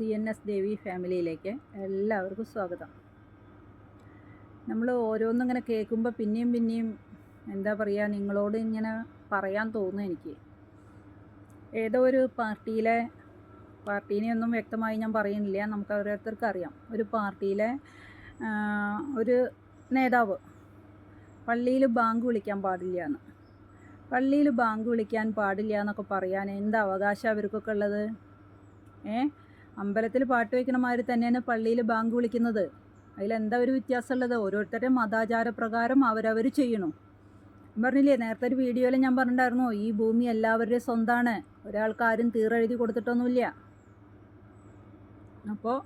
C N S Devi ഫാമിലിയിലേക്ക് എല്ലാവർക്കും സ്വാഗതം. നമ്മൾ ഓരോന്നും ഇങ്ങനെ കേൾക്കുമ്പോൾ പിന്നെയും പിന്നെയും എന്താ പറയുക നിങ്ങളോട് ഇങ്ങനെ പറയാൻ തോന്നുന്നു എനിക്ക്. ഏതോ ഒരു പാർട്ടിയിലെ പാർട്ടീനെ ഒന്നും വ്യക്തമായി ഞാൻ പറയുന്നില്ല നമുക്ക് ഓരോരുത്തർക്കും അറിയാം. ഒരു പാർട്ടിയിലെ ഒരു നേതാവ്. പള്ളിയിൽ ബാങ്ക് വിളിക്കാൻ പാടില്ല എന്ന്. പള്ളിയിൽ ബാങ്ക് വിളിക്കാൻ പാടില്ല എന്നൊക്കെ പറയാൻ എന്ത് അവകാശം അവർക്കൊക്കെ ഉള്ളത്? ഏ? അമ്പലത്തിൽ പാട്ട് വയ്ക്കണ മാതിരി തന്നെയാണ് പള്ളിയിൽ ബാങ്ക് വിളിക്കുന്നത്. അതിലെന്താ ഒരു വ്യത്യാസമുള്ളത്? ഓരോരുത്തരുടെ മതാചാര പ്രകാരം അവരവർ ചെയ്യണു പറഞ്ഞില്ലേ നേരത്തെ ഒരു വീഡിയോയിൽ ഞാൻ പറഞ്ഞിട്ടുണ്ടായിരുന്നു ഈ ഭൂമി എല്ലാവരുടെയും സ്വന്തമാണ് ഒരാൾക്കാരും തീറെഴുതി കൊടുത്തിട്ടൊന്നുമില്ല. അപ്പോൾ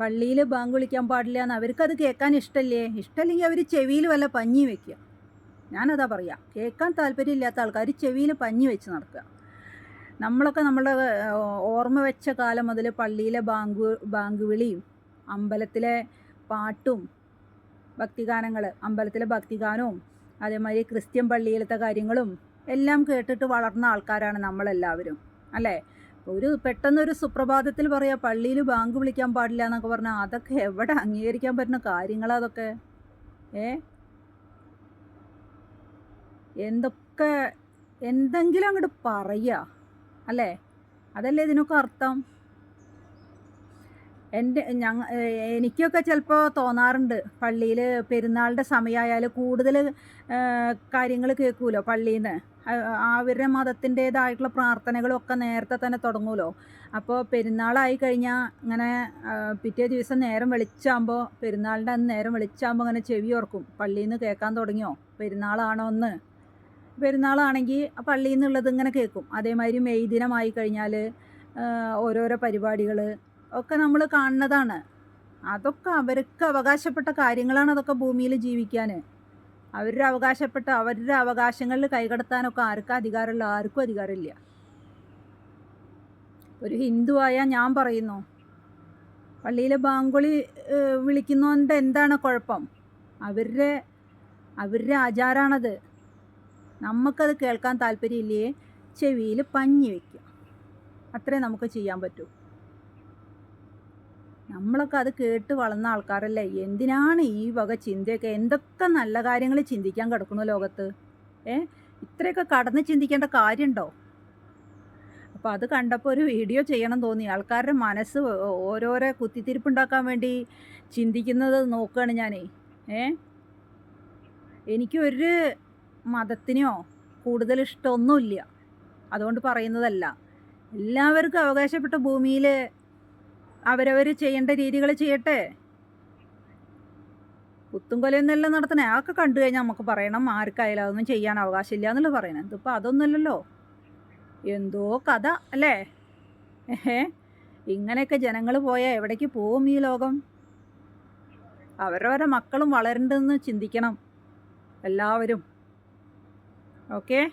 പള്ളിയിൽ ബാങ്ക് വിളിക്കാൻ പാടില്ല എന്ന് അവർക്കത് കേൾക്കാൻ ഇഷ്ടമല്ലേ ഇഷ്ടമല്ലെങ്കിൽ അവർ ചെവിയിൽ വല്ല പഞ്ഞി വയ്ക്കുക ഞാനതാ പറയാം കേൾക്കാൻ താല്പര്യമില്ലാത്ത ആൾക്കാർ ചെവിയിൽ പഞ്ഞി വെച്ച് നടക്കുക. നമ്മളൊക്കെ നമ്മുടെ ഓർമ്മ വെച്ച കാലം മുതൽ പള്ളിയിലെ ബാങ്ക് ബാങ്ക് വിളിയും അമ്പലത്തിലെ പാട്ടും ഭക്തിഗാനങ്ങൾ അമ്പലത്തിലെ ഭക്തിഗാനവും അതേമാതിരി ക്രിസ്ത്യൻ പള്ളിയിലത്തെ കാര്യങ്ങളും എല്ലാം കേട്ടിട്ട് വളർന്ന ആൾക്കാരാണ് നമ്മളെല്ലാവരും. അല്ലേ? ഒരു പെട്ടെന്നൊരു സുപ്രഭാതത്തിൽ പറയാം പള്ളിയിൽ ബാങ്ക് വിളിക്കാൻ പാടില്ല എന്നൊക്കെ പറഞ്ഞാൽ അതൊക്കെ എവിടെ അംഗീകരിക്കാൻ പറ്റുന്ന കാര്യങ്ങളാ അതൊക്കെ? ഏ? എന്തൊക്കെ എന്തെങ്കിലും അങ്ങോട്ട് പറയുക അല്ലേ? അതല്ലേ ഇതിനൊക്കെ അർത്ഥം? എന്റെ ഞങ്ങ എനിക്കൊക്കെ ചിലപ്പോൾ തോന്നാറുണ്ട്. പള്ളിയിൽ പെരുന്നാളിന്റെ സമയമായാൽ കൂടുതൽ കാര്യങ്ങൾ കേൾക്കുമല്ലോ പള്ളിയിൽ നിന്ന് അവരുടെ മതത്തിന്റേതായിട്ടുള്ള പ്രാർത്ഥനകളൊക്കെ നേരത്തെ തന്നെ തുടങ്ങുമല്ലോ അപ്പോൾ പെരുന്നാളായി കഴിഞ്ഞാൽ ഇങ്ങനെ പിറ്റേ ദിവസം നേരം വെളിച്ചാകുമ്പോൾ പെരുന്നാളിന്റെ അന്ന് നേരം വെളിച്ചാകുമ്പോൾ അങ്ങനെ ചെവി ഓർക്കും. പള്ളിയിൽ നിന്ന് കേൾക്കാൻ തുടങ്ങിയോ? പെരുന്നാളാണോ എന്ന് പെരുന്നാളാണെങ്കിൽ പള്ളിയിൽ നിന്നുള്ളത് ഇങ്ങനെ കേൾക്കും. അതേമാതിരി മെയ് ദിനമായി കഴിഞ്ഞാൽ ഓരോരോ പരിപാടികൾ ഒക്കെ നമ്മൾ കാണുന്നതാണ്. അതൊക്കെ അവർക്ക് അവകാശപ്പെട്ട കാര്യങ്ങളാണ് അതൊക്കെ ഭൂമിയിൽ ജീവിക്കാൻ. അവരുടെ അവകാശപ്പെട്ട അവരുടെ അവകാശങ്ങളിൽ കൈകടത്താനൊക്കെ ആർക്കും അധികാരമില്ല ആർക്കും അധികാരമില്ല. ഒരു ഹിന്ദുവായ ഞാൻ പറയുന്നു പള്ളിയിലെ ബാങ്കുളി വിളിക്കുന്നതുകൊണ്ട് എന്താണ് കുഴപ്പം? അവരുടെ അവരുടെ ആചാരമാണത് നമുക്കത് കേൾക്കാൻ താല്പര്യമില്ലേ? ചെവിയിൽ പഞ്ഞി വയ്ക്കുക അത്രേ നമുക്ക് ചെയ്യാൻ പറ്റൂ. നമ്മളൊക്കെ അത് കേട്ട് വളർന്ന ആൾക്കാരല്ലേ? എന്തിനാണ് ഈ വക ചിന്തയൊക്കെ? എന്തൊക്കെ നല്ല കാര്യങ്ങൾ ചിന്തിക്കാൻ കിടക്കുന്നു ലോകത്ത്? ഏ? ഇത്രയൊക്കെ കടന്ന് ചിന്തിക്കേണ്ട കാര്യമുണ്ടോ? അപ്പോൾ അത് കണ്ടപ്പോൾ ഒരു വീഡിയോ ചെയ്യണം തോന്നി. ആൾക്കാരുടെ മനസ്സ് ഓരോരോ കുത്തിത്തിരിപ്പുണ്ടാക്കാൻ വേണ്ടി ചിന്തിക്കുന്നത് നോക്കുകയാണ് ഞാനേ. ഏ? എനിക്കൊരു മതത്തിനെയോ കൂടുതൽ ഇഷ്ടമൊന്നുമില്ല അതുകൊണ്ട് പറയുന്നതല്ല. എല്ലാവർക്കും അവകാശപ്പെട്ട ഭൂമിയിൽ അവരവർ ചെയ്യേണ്ട രീതികൾ ചെയ്യട്ടെ. കുത്തും കൊലയൊന്നുമല്ല നടത്തണേ അതൊക്കെ കണ്ടു കഴിഞ്ഞാൽ നമുക്ക് പറയണം ആർക്കായാലും അതൊന്നും ചെയ്യാൻ അവകാശമില്ല എന്നുള്ളത് പറയണം ഇതിപ്പോൾ അതൊന്നുമല്ലല്ലോ. എന്തോ കഥ അല്ലേ? ഏഹേ ഇങ്ങനെയൊക്കെ ജനങ്ങൾ പോയാൽ എവിടേക്ക് പോവും ഈ ലോകം? അവരവരെ മക്കളും വളരണ്ടെന്ന് ചിന്തിക്കണം എല്ലാവരും. okay?